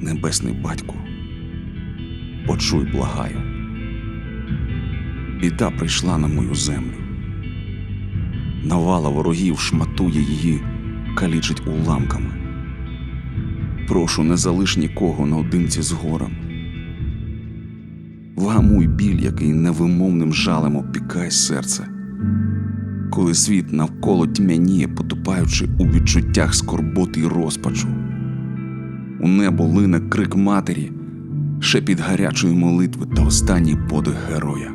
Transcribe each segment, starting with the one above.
Небесний батьку, почуй, благаю. Біда прийшла на мою землю. Навала ворогів шматує її, калічить уламками. Прошу, не залиш нікого наодинці з горем. Вгамуй біль, який невимовним жалем опікає серце, коли світ навколо тьмяніє, потупаючи у відчуттях скорботи й розпачу. У небо лине крик матері, шепіт гарячої молитви та останній подих героя.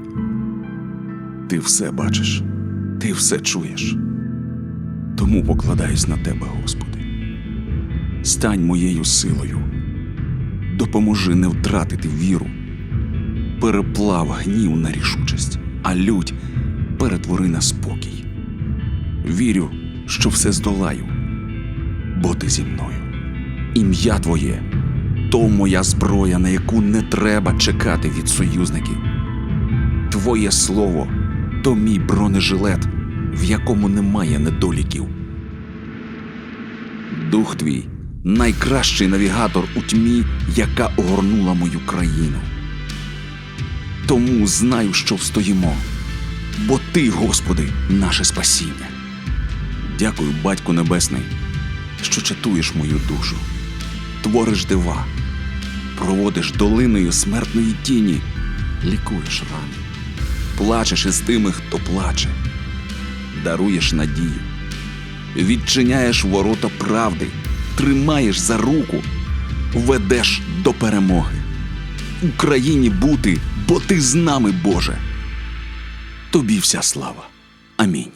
Ти все бачиш, ти все чуєш. Тому покладаюсь на тебе, Господи. Стань моєю силою, допоможи не втратити віру, переплав гнів на рішучість, а лють перетвори на спокій. Вірю, що все здолаю, бо ти зі мною. Ім'я Твоє то моя зброя, на яку не треба чекати від союзників. Твоє слово то мій бронежилет, в якому немає недоліків. Дух твій найкращий навігатор у тьмі, яка огорнула мою країну. Тому знаю, що встоїмо, бо ти, Господи, наше спасіння. Дякую, Батьку Небесний, що чатуєш мою душу, твориш дива, проводиш долиною смертної тіні, лікуєш рани, плачеш із тими, хто плаче, даруєш надію, відчиняєш ворота правди, тримаєш за руку, ведеш до перемоги. Україні бути, бо ти з нами, Боже. Тобі вся слава. Амінь.